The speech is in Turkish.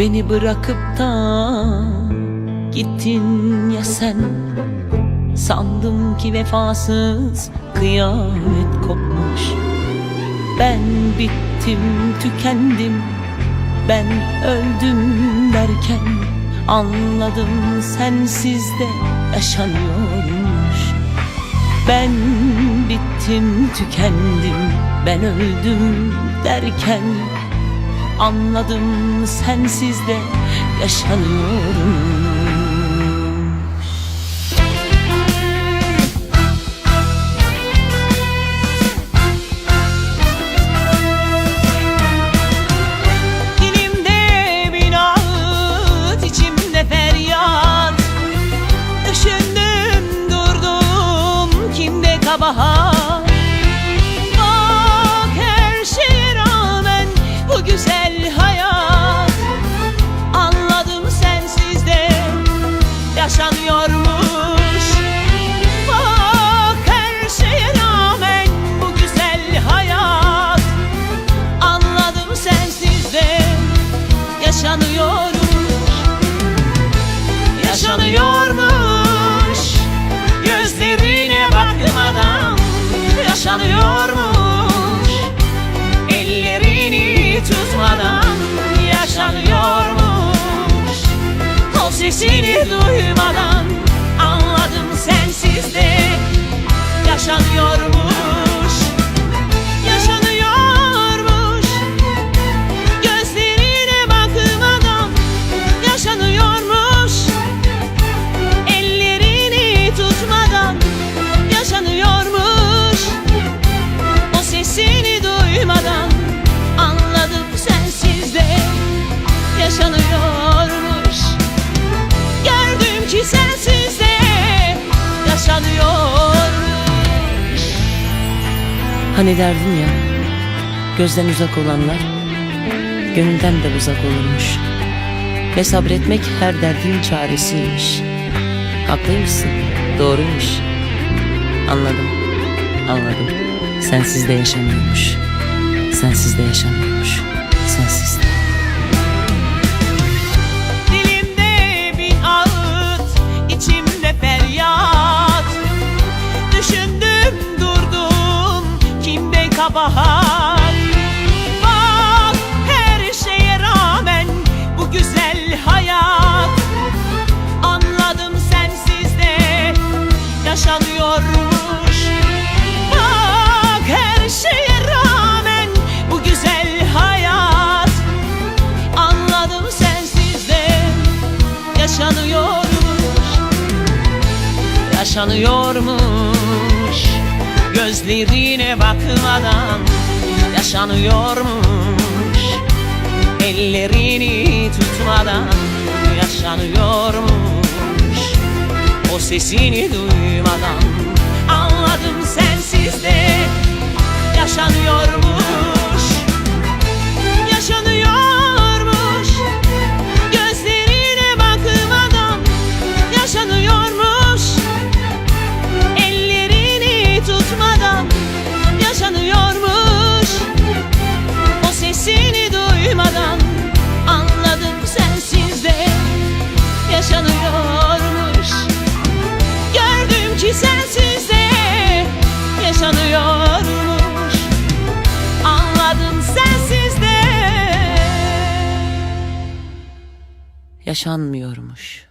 Beni bırakıp da gittin ya sen? Sandım ki vefasız kıyamet kopmuş. Ben bittim tükendim. Ben öldüm derken Anladım sensiz de yaşanıyormuş. Ben bittim tükendim. Ben öldüm derken Anladım sensiz de yaşanıyorum. Dilimde yaşanıyormuş. Yaşanıyormuş. Gözlerine bakmadan yaşanıyormuş. Ellerini tutmadan yaşanıyormuş. O sesini duymadan anladım sensiz de Yaşanıyormuş Hani derdin ya Gözden uzak olanlar Gönülden de uzak olurmuş. Ve sabretmek her derdin çaresiymiş. Haklıymışsın Doğruymuş. Anladım Anladım. Sensiz de yaşamıyormuş. Sensiz de yaşamıyormuş. Sensiz kabahat Bak her şeye rağmen bu güzel hayat. Anladım sensiz de yaşanıyormuş. Bak her şeye rağmen bu güzel hayat. Anladım sensiz de yaşanıyormuş. Yaşanıyormuş Gözlerine bakmadan yaşanıyormuş. Ellerini tutmadan yaşanıyormuş. O sesini duymadan yaşanmıyormuş